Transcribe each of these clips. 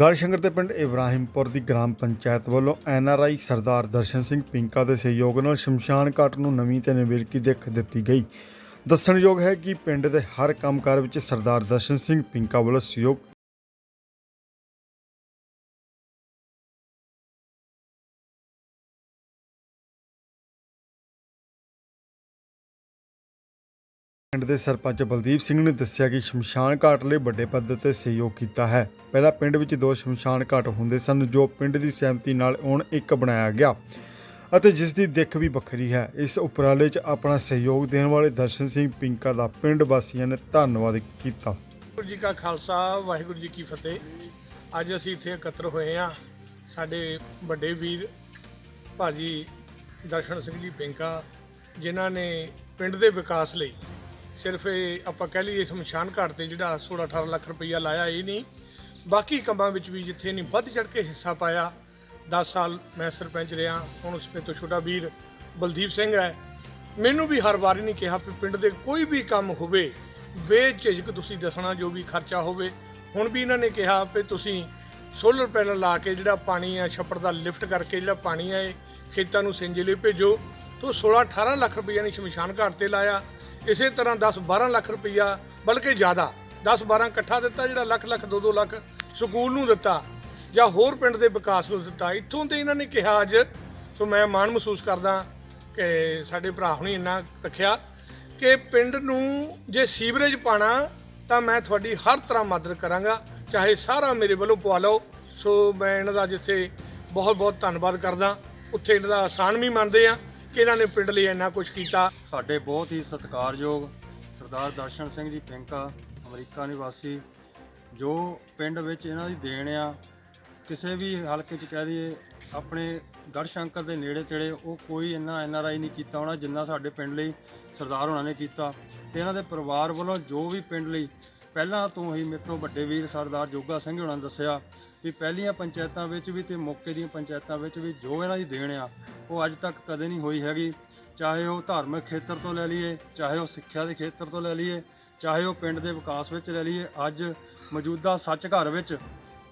ਗੜਸ਼ੰਕਰ ਦੇ ਪਿੰਡ ਇਬਰਾਹਿਮਪੁਰ ਦੀ ਗ੍ਰਾਮ ਪੰਚਾਇਤ ਵੱਲੋਂ ਐਨਆਰਆਈ ਸਰਦਾਰ ਦਰਸ਼ਨ ਸਿੰਘ ਪਿੰਕਾ ਦੇ ਸਹਿਯੋਗ ਨਾਲ ਸ਼ਮਸ਼ਾਨ ਘਾਟ ਨੂੰ ਨਵੀਂ ਤੇ ਨਿਵੇਰਕੀ ਦਿੱਖ ਦਿੱਤੀ ਗਈ। ਦੱਸਣਯੋਗ ਹੈ ਕਿ ਪਿੰਡ ਦੇ ਹਰ ਕੰਮਕਾਰ ਵਿੱਚ ਸਰਦਾਰ ਦਰਸ਼ਨ ਸਿੰਘ ਪਿੰਕਾ ਵੱਲੋਂ ਸਹਿਯੋਗ ਪਿੰਡ ਦੇ ਸਰਪੰਚ ਬਲਦੀਪ ਸਿੰਘ ਨੇ ਦੱਸਿਆ ਕਿ ਸ਼ਮਸ਼ਾਨ ਘਾਟ ਲਈ ਵੱਡੇ ਪੱਧਰ ਤੇ ਸਹਿਯੋਗ ਕੀਤਾ ਹੈ। ਪਹਿਲਾਂ ਪਿੰਡ ਵਿੱਚ ਦੋ ਸ਼ਮਸ਼ਾਨ ਘਾਟ ਹੁੰਦੇ ਸਨ, ਜੋ ਪਿੰਡ ਦੀ ਸਹਿਮਤੀ ਨਾਲ ਹੁਣ ਇੱਕ ਬਣਾਇਆ ਗਿਆ ਅਤੇ ਜਿਸ ਦੀ ਦਿੱਖ ਵੀ ਵੱਖਰੀ ਹੈ। ਇਸ ਉਪਰਾਲੇ 'ਚ ਆਪਣਾ ਸਹਿਯੋਗ ਦੇਣ ਵਾਲੇ ਦਰਸ਼ਨ ਸਿੰਘ ਪਿੰਕਾ ਦਾ ਪਿੰਡ ਵਾਸੀਆਂ ਨੇ ਧੰਨਵਾਦ ਕੀਤਾ। ਵਾਹਿਗੁਰੂ ਜੀ ਕਾ ਖਾਲਸਾ, ਵਾਹਿਗੁਰੂ ਜੀ ਕੀ ਫਤਿਹ। ਅੱਜ ਅਸੀਂ ਇੱਥੇ ਇਕੱਤਰ ਹੋਏ ਹਾਂ। ਸਾਡੇ ਵੱਡੇ ਵੀਰ ਭਾਜੀ ਦਰਸ਼ਨ ਸਿੰਘ ਜੀ ਪਿੰਕਾ, ਜਿਨ੍ਹਾਂ ਨੇ ਪਿੰਡ ਦੇ ਵਿਕਾਸ ਲਈ ਸਿਰਫ ਇਹ ਆਪਾਂ ਕਹਿ ਲਈਏ ਸ਼ਮਸ਼ਾਨ ਘਾਟ ਤੇ ਜਿਹੜਾ 16 18 ਲੱਖ ਰੁਪਈਆ ਲਾਇਆ ਇਹ ਨਹੀਂ। ਬਾਕੀ ਕੰਮਾਂ ਵਿੱਚ ਵੀ ਜਿੱਥੇ ਨਹੀਂ ਵੱਧ ਚੜ ਕੇ ਹਿੱਸਾ ਪਾਇਆ 10 ਸਾਲ ਮੈਂ ਸਰਪੰਚ ਰਿਹਾ, ਹੁਣ ਉਸ ਤੋਂ ਛੋਟਾ ਵੀਰ ਬਲਦੀਪ ਸਿੰਘ ਹੈ। ਮੈਨੂੰ ਵੀ ਹਰ ਵਾਰੀ ਨਹੀਂ ਕਿਹਾ ਵੀ ਪਿੰਡ ਦੇ ਕੋਈ ਵੀ ਕੰਮ ਹੋਵੇ, ਬੇਝਿਜਕ ਤੁਸੀਂ ਦੱਸਣਾ ਜੋ ਵੀ ਖਰਚਾ ਹੋਵੇ। ਹੁਣ ਵੀ ਇਹਨਾਂ ਨੇ ਕਿਹਾ ਵੀ ਤੁਸੀਂ ਸੋਲਰ ਪੈਨਲ ਲਾ ਕੇ ਜਿਹੜਾ ਪਾਣੀ ਆ, ਛੱਪੜ ਦਾ ਲਿਫਟ ਕਰਕੇ ਜਿਹੜਾ ਪਾਣੀ ਆ ਇਹ ਖੇਤਾਂ ਨੂੰ ਸਿੰਜੇ ਲਈ ਭੇਜੋ। ਤੋਂ 16 18 ਲੱਖ ਰੁਪਈਆ ਨੇ ਸ਼ਮਸ਼ਾਨ ਘਾਟ ਤੇ ਲਾਇਆ। ਇਸੇ ਤਰ੍ਹਾਂ 10 12 ਲੱਖ ਰੁਪਈਆ, ਬਲਕਿ ਜ਼ਿਆਦਾ 10 12 ਇਕੱਠਾ ਦਿੱਤਾ, ਜਿਹੜਾ ਲੱਖ ਲੱਖ 2 2 ਲੱਖ ਸਕੂਲ ਨੂੰ ਦਿੱਤਾ, ਜਾਂ ਹੋਰ ਪਿੰਡ ਦੇ ਵਿਕਾਸ ਨੂੰ ਦਿੱਤਾ। ਇੱਥੋਂ ਤੇ ਇਹਨਾਂ ਨੇ ਕਿਹਾ ਅੱਜ, ਸੋ ਮੈਂ ਮਾਣ ਮਹਿਸੂਸ ਕਰਦਾ ਕਿ ਸਾਡੇ ਭਰਾ ਹੁਣੀ ਇੰਨਾ ਰੱਖਿਆ ਕਿ ਪਿੰਡ ਨੂੰ ਜੇ ਸੀਵਰੇਜ ਪਾਣਾ, ਤਾਂ ਮੈਂ ਤੁਹਾਡੀ ਹਰ ਤਰ੍ਹਾਂ ਮਦਦ ਕਰਾਂਗਾ। ਚਾਹੇ ਸਾਰਾ ਮੇਰੇ ਵੱਲੋਂ ਪਵਾ ਲਓ। ਸੋ ਮੈਂ ਇਹਨਾਂ ਦਾ ਜਿੱਥੇ ਬਹੁਤ ਬਹੁਤ ਧੰਨਵਾਦ ਕਰਦਾ। ਉੱਥੇ ਇਹਨਾਂ ਦਾ ਆਸਾਨ ਵੀ ਮੰਨਦੇ ਆ ਕਿ ਇਹਨਾਂ ਨੇ ਪਿੰਡ ਲਈ ਇੰਨਾ ਕੁਝ ਕੀਤਾ। ਸਾਡੇ ਬਹੁਤ ਹੀ ਸਤਿਕਾਰਯੋਗ ਸਰਦਾਰ ਦਰਸ਼ਨ ਸਿੰਘ ਜੀ ਪਿੰਕਾ, ਅਮਰੀਕਾ ਨਿਵਾਸੀ, ਜੋ ਪਿੰਡ ਵਿੱਚ ਇਹਨਾਂ ਦੀ ਦੇਣ ਆ, ਕਿਸੇ ਵੀ ਹਲਕੇ 'ਚ ਕਹਿ ਦਈਏ, ਆਪਣੇ ਗੜਸ਼ੰਕਰ ਦੇ ਨੇੜੇ ਤੇੜੇ ਉਹ ਕੋਈ ਇੰਨਾ ਐਨ ਆਰ ਆਈ ਨਹੀਂ ਕੀਤਾ ਹੋਣਾ ਜਿੰਨਾ ਸਾਡੇ ਪਿੰਡ ਲਈ ਸਰਦਾਰ ਉਹਨਾਂ ਨੇ ਕੀਤਾ। ਤੇ ਇਹਨਾਂ ਦੇ ਪਰਿਵਾਰ ਵੱਲੋਂ ਜੋ ਵੀ ਪਿੰਡ ਲਈ ਪਹਿਲਾਂ ਤੋਂ ਹੀ ਮੇਰੇ ਤੋਂ ਵੱਡੇ ਵੀਰ ਸਰਦਾਰ ਜੋਗਾ ਸਿੰਘ ਉਹਨਾਂ ਨੇ ਦੱਸਿਆ ਵੀ ਪਹਿਲੀਆਂ ਪੰਚਾਇਤਾਂ ਵਿੱਚ ਵੀ ਤੇ ਮੌਕੇ ਦੀਆਂ ਪੰਚਾਇਤਾਂ ਵਿੱਚ ਵੀ ਜੋ ਇਹਨਾਂ ਦੀ ਦੇਣ ਆ, ਉਹ ਅੱਜ ਤੱਕ ਕਦੇ ਨਹੀਂ ਹੋਈ ਹੈਗੀ। ਚਾਹੇ ਉਹ ਧਾਰਮਿਕ ਖੇਤਰ ਤੋਂ ਲੈ ਲਈਏ, ਚਾਹੇ ਉਹ ਸਿੱਖਿਆ ਦੇ ਖੇਤਰ ਤੋਂ ਲੈ ਲਈਏ, ਚਾਹੇ ਉਹ ਪਿੰਡ ਦੇ ਵਿਕਾਸ ਵਿੱਚ ਲੈ ਲਈਏ, ਅੱਜ ਮੌਜੂਦਾ ਸੱਚ ਘਰ ਵਿੱਚ,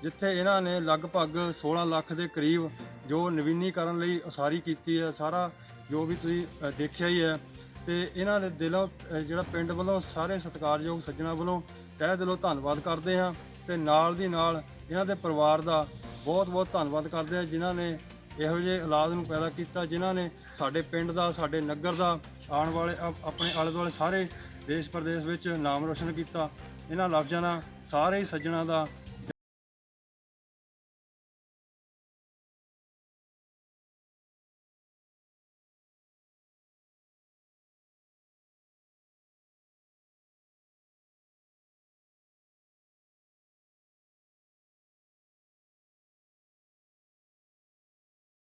ਜਿੱਥੇ ਇਹਨਾਂ ਨੇ ਲਗਭਗ 16 ਲੱਖ ਦੇ ਕਰੀਬ ਜੋ ਨਵੀਨੀਕਰਨ ਲਈ ਉਸਾਰੀ ਕੀਤੀ ਹੈ, ਸਾਰਾ ਜੋ ਵੀ ਤੁਸੀਂ ਦੇਖਿਆ ਹੀ ਹੈ, ਤੇ ਇਹਨਾਂ ਦੇ ਦਿਲੋਂ ਜਿਹੜਾ ਪਿੰਡ ਵੱਲੋਂ ਸਾਰੇ ਸਤਿਕਾਰਯੋਗ ਸੱਜਣਾ ਵੱਲੋਂ ਤਹਿ ਦਿਲੋਂ ਧੰਨਵਾਦ ਕਰਦੇ ਹਾਂ ਤੇ ਨਾਲ ਦੀ ਨਾਲ ਇਹਨਾਂ ਦੇ ਪਰਿਵਾਰ ਦਾ ਬਹੁਤ ਬਹੁਤ ਧੰਨਵਾਦ ਕਰਦੇ ਹਾਂ, ਜਿਨ੍ਹਾਂ ਨੇ ਇਹੋ ਜਿਹੇ ਔਲਾਦ ਨੂੰ ਪੈਦਾ ਕੀਤਾ, ਜਿਨ੍ਹਾਂ ਨੇ ਸਾਡੇ ਪਿੰਡ ਦਾ, ਸਾਡੇ ਨਗਰ ਦਾ, ਆਉਣ ਵਾਲੇ ਆਪ- ਆਪਣੇ ਆਲੇ ਦੁਆਲੇ ਸਾਰੇ ਦੇਸ਼ ਪ੍ਰਦੇਸ਼ ਵਿੱਚ ਨਾਮ ਰੋਸ਼ਨ ਕੀਤਾ। ਇਹਨਾਂ ਲਫ਼ਜ਼ਾਂ ਨਾਲ ਸਾਰੇ ਹੀ ਸੱਜਣਾ ਦਾ